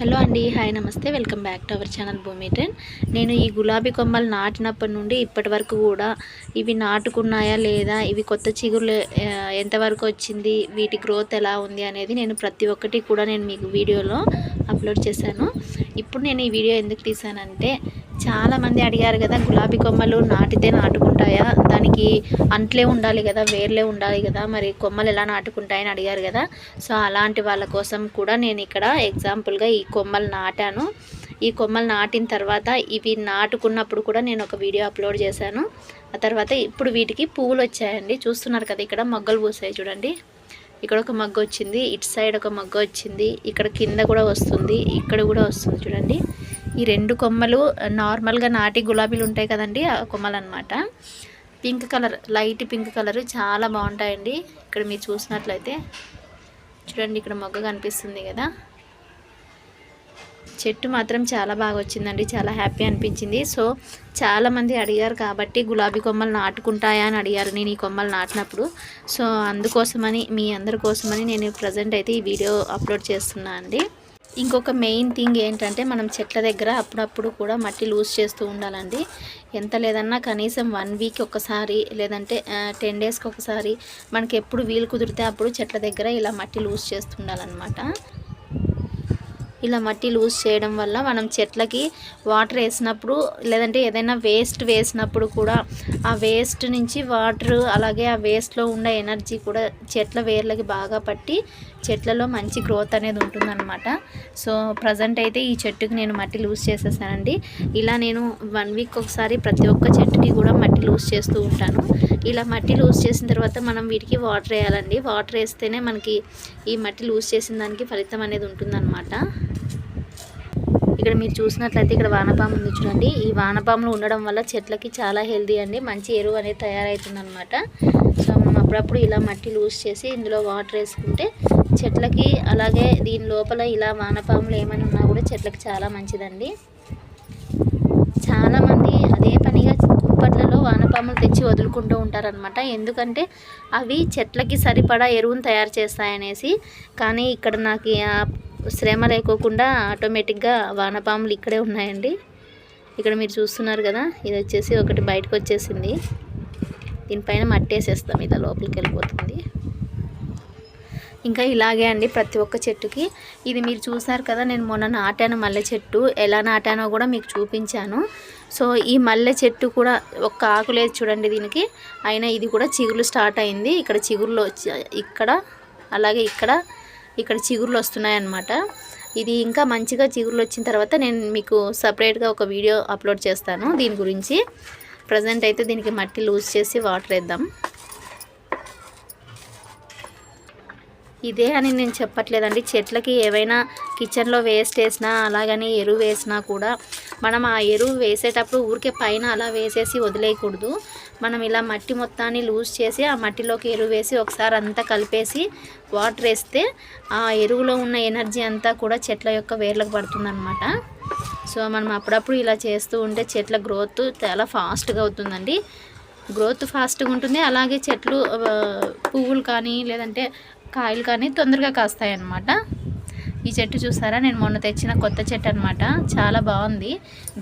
Hello అండి hi నమస్తే. Welcome back to our channel Bhoomi trend నేను ఈ గులాబీ కొమ్మలు నాటినప్పటి నుండి ఇప్పటి వరకు కూడా ఇవి నాటుకున్నాయా లేదా ఇవి కొత్త చిగురులు ఎంతవరకు వచ్చింది వీటి గ్రోత్ ఎలా ఉంది అనేది నేను ప్రతి ఒక్కటి కూడా నేను మీకు వీడియోలో అప్లోడ్ చేశాను. ఇప్పుడు నేను ఈ వీడియో ఎందుకు తీసానంటే చాలామంది అడిగారు కదా గులాబీ కొమ్మలు నాటితే నాటుకుంటాయా? దానికి అంట్లే ఉండాలి కదా వేర్లే ఉండాలి కదా మరి కొమ్మలు ఎలా నాటుకుంటాయని అడిగారు కదా. సో అలాంటి వాళ్ళ కోసం కూడా నేను ఇక్కడ ఎగ్జాంపుల్గా ఈ కొమ్మలు నాటాను. ఈ కొమ్మలు నాటిన తర్వాత ఇవి నాటుకున్నప్పుడు కూడా నేను ఒక వీడియో అప్లోడ్ చేశాను. ఆ తర్వాత ఇప్పుడు వీటికి పువ్వులు వచ్చాయండి. చూస్తున్నారు కదా ఇక్కడ మొగ్గలు పూసాయి చూడండి. ఇక్కడ ఒక మగ్గ వచ్చింది ఇటు సైడ్ ఒక మగ్గ వచ్చింది ఇక్కడ కింద కూడా వస్తుంది ఇక్కడ కూడా వస్తుంది చూడండి. ఈ రెండు కొమ్మలు నార్మల్గా నాటి గులాబీలు ఉంటాయి కదండి ఆ కొమ్మలు అనమాట pink colour light pink colour చాలా బాగుంటాయండి. ఇక్కడ మీరు చూసినట్లయితే. చూడండి ఇక్కడ మొగ్గ కనిపిస్తుంది కదా. చెట్టు మాత్రం చాలా బాగా వచ్చిందండి చాలా హ్యాపీ అనిపించింది. సో చాలామంది అడిగారు కాబట్టి గులాబీ కొమ్మలు నాటుకుంటాయా అని అడిగారు నేను ఈ కొమ్మలు నాటినప్పుడు. సో అందుకోసమని మీ అందరి కోసమని నేను ప్రజెంట్ అయితే ఈ వీడియో అప్లోడ్ చేస్తున్నా అండి. ఇంకొక మెయిన్ థింగ్ ఏంటంటే మనం చెట్ల దగ్గర అప్పుడప్పుడు కూడా మట్టి లూజ్ చేస్తూ ఉండాలండి. ఎంత లేదన్నా కనీసం వన్ వీక్ ఒకసారి లేదంటే టెన్ డేస్కి ఒకసారి మనకి ఎప్పుడు వీలు కుదిరితే అప్పుడు చెట్ల దగ్గర ఇలా మట్టి లూజ్ చేస్తూ ఉండాలన్నమాట. ఇలా మట్టి లూజ్ చేయడం వల్ల మనం చెట్లకి వాటర్ వేసినప్పుడు లేదంటే ఏదైనా వేస్ట్ వేసినప్పుడు కూడా ఆ వేస్ట్ నుంచి వాటర్ అలాగే ఆ వేస్ట్లో ఉండే ఎనర్జీ కూడా చెట్ల వేర్లకి బాగా పట్టి చెట్లలో మంచి గ్రోత్ అనేది ఉంటుందన్నమాట. సో ప్రజెంట్ అయితే ఈ చెట్టుకి నేను మట్టి లూజ్ చేసేసానండి. ఇలా నేను వన్ వీక్ ఒకసారి ప్రతి ఒక్క చెట్టుకి కూడా మట్టి లూజ్ చేస్తూ ఉంటాను. ఇలా మట్టి లూజ్ చేసిన తర్వాత మనం వీటికి వాటర్ వేయాలండి. వాటర్ వేస్తేనే మనకి ఈ మట్టి లూజ్ చేసిన దానికి ఫలితం అనేది ఉంటుందన్నమాట. ఇక్కడ మీరు చూసినట్లయితే ఇక్కడ వానపాము ఉంది చూడండి. ఈ వానపాములు ఉండడం వల్ల చెట్లకి చాలా హెల్దీ అండి. మంచి ఎరువు అనేది తయారవుతుంది అనమాట సో మనం అప్పుడప్పుడు ఇలా మట్టి లూజ్ చేసి ఇందులో వాటర్ వేసుకుంటే చెట్లకి అలాగే దీని లోపల ఇలా వానపాములు ఏమైనా ఉన్నా కూడా చెట్లకి చాలా మంచిదండి. చాలామంది అదే పనిగా కుంపట్లలో వానపాములు తెచ్చి వదులుకుంటూ ఉంటారనమాట ఎందుకంటే అవి చెట్లకి సరిపడా ఎరువును తయారు చేస్తాయనేసి. కానీ ఇక్కడ నాకు శ్రమ లేకోకుండా ఆటోమేటిక్గా వానపాములు ఇక్కడే ఉన్నాయండి. ఇక్కడ మీరు చూస్తున్నారు కదా ఇది వచ్చేసి ఒకటి బయటకు వచ్చేసింది. దీనిపైన మట్టి వేసేస్తాం ఇలా లోపలికి వెళ్ళిపోతుంది. ఇంకా ఇలాగే అండి ప్రతి ఒక్క చెట్టుకి. ఇది మీరు చూసారు కదా నేను మొన్న నాటాను మల్లె చెట్టు. ఎలా నాటానో కూడా మీకు చూపించాను. సో ఈ మల్లె చెట్టు కూడా ఒక్క ఆకు లేదు చూడండి దీనికి. అయినా ఇది కూడా చిగురు స్టార్ట్ అయింది. ఇక్కడ చిగురులో వచ్చి ఇక్కడ అలాగే ఇక్కడ ఇక్కడ చిగురులు వస్తున్నాయన్నమాట. ఇది ఇంకా మంచిగా చిగురులు వచ్చిన తర్వాత నేను మీకు సపరేట్గా ఒక వీడియో అప్లోడ్ చేస్తాను దీని గురించి. ప్రజెంట్ అయితే దీనికి మట్టి లూజ్ చేసి వాటర్ వేద్దాం. ఇదే అని నేను చెప్పట్లేదండి. చెట్లకి ఏవైనా కిచెన్లో వేస్ట్ వేసినా అలాగని ఎరువు వేసినా కూడా మనం ఆ ఎరువు వేసేటప్పుడు ఊరికే పైన అలా వేసేసి వదిలేయకూడదు. మనం ఇలా మట్టి మొత్తాన్ని లూజ్ చేసి ఆ మట్టిలోకి ఎరువు వేసి ఒకసారి అంతా కలిపేసి వాటర్ వేస్తే ఆ ఎరువులో ఉన్న ఎనర్జీ అంతా కూడా చెట్ల యొక్క వేర్లకు పడుతుందన్నమాట. సో మనం అప్పుడప్పుడు ఇలా చేస్తూ ఉంటే చెట్ల గ్రోత్ చాలా ఫాస్ట్గా అవుతుందండి. గ్రోత్ ఫాస్ట్గా ఉంటుంది. అలాగే చెట్లు పువ్వులు కానీ లేదంటే కాయలు కానీ తొందరగా కాస్తాయి అన్నమాట ఈ చెట్టు చూసారా? నేను మొన్న తెచ్చిన కొత్త చెట్టు అనమాట చాలా బాగుంది.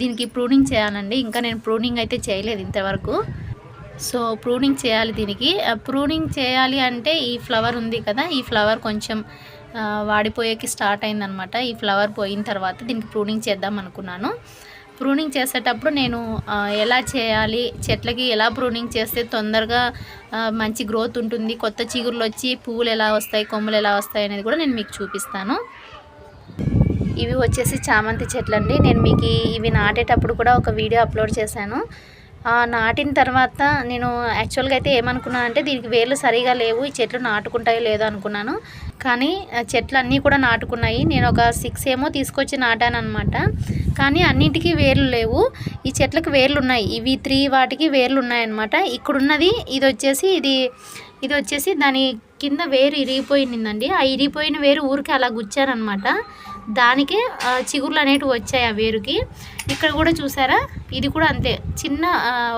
దీనికి ప్రూనింగ్ చేయాలండి. ఇంకా నేను ప్రూనింగ్ అయితే చేయలేదు ఇంతవరకు. సో ప్రూనింగ్ చేయాలి దీనికి. ప్రూనింగ్ చేయాలి అంటే ఈ ఫ్లవర్ ఉంది కదా. ఈ ఫ్లవర్ కొంచెం వాడిపోయేకి స్టార్ట్ అయిందనమాట ఈ ఫ్లవర్ పోయిన తర్వాత దీనికి ప్రూనింగ్ చేద్దాం అనుకున్నాను. ప్రూనింగ్ చేసేటప్పుడు నేను ఎలా చేయాలి చెట్లకి ఎలా ప్రూనింగ్ చేస్తే తొందరగా మంచి గ్రోత్ ఉంటుంది కొత్త చిగుర్లు వచ్చి పువ్వులు ఎలా వస్తాయి కొమ్మలు ఎలా వస్తాయి అనేది కూడా నేను మీకు చూపిస్తాను. ఇవి వచ్చేసి చామంతి చెట్లండి. నేను మీకు ఇవి నాటేటప్పుడు కూడా ఒక వీడియో అప్లోడ్ చేశాను. నాటిన తర్వాత నేను యాక్చువల్గా అయితే ఏమనుకున్నాను అంటే దీనికి వేర్లు సరిగా లేవు ఈ చెట్లు నాటుకుంటాయో లేదో అనుకున్నాను. కానీ చెట్లు అన్నీ కూడా నాటుకున్నాయి. నేను ఒక సిక్స్ ఏమో తీసుకొచ్చి నాటాను అనమాట కానీ అన్నిటికీ వేర్లు లేవు. ఈ చెట్లకు వేర్లు ఉన్నాయి ఇవి త్రీ వాటికి వేర్లు ఉన్నాయన్నమాట ఇక్కడున్నది ఇది వచ్చేసి ఇది ఇది వచ్చేసి దాని కింద వేరు ఇరిగిపోయిందండి. ఆ ఇరిగిపోయిన వేరు ఊరికి అలా గుచ్చారనమాట దానికే చిగుర్లు అనేటివి వచ్చాయి ఆ వేరుకి. ఇక్కడ కూడా చూసారా? ఇది కూడా అంతే. చిన్న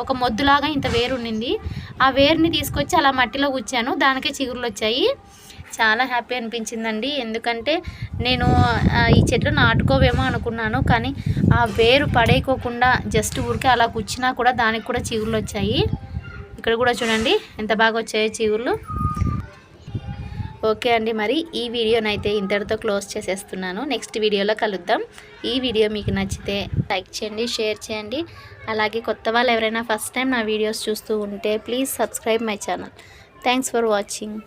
ఒక మొద్దులాగా ఇంత వేరు ఉండింది. ఆ వేరుని తీసుకొచ్చి అలా మట్టిలో గుచ్చాను. దానికే చిగుర్లు వచ్చాయి. చాలా హ్యాపీ అనిపించిందండి. ఎందుకంటే నేను ఈ చెట్లు నాటుకోవేమో అనుకున్నాను. కానీ ఆ వేరు పడేయకోకుండా జస్ట్ ఊరికే అలా కూర్చున్నా కూడా దానికి కూడా చిగుర్లు వచ్చాయి. ఇక్కడ కూడా చూడండి ఎంత బాగా వచ్చాయో చిగుర్లు. ఓకే అండి మరి ఈ వీడియోనైతే ఇంతటితో క్లోజ్ చేసేస్తున్నాను. నెక్స్ట్ వీడియోలో కలుద్దాం. ఈ వీడియో మీకు నచ్చితే లైక్ చేయండి షేర్ చేయండి. అలాగే కొత్త వాళ్ళు ఎవరైనా ఫస్ట్ టైం నా వీడియోస్ చూస్తూ ఉంటే please subscribe my channel. Thanks for watching.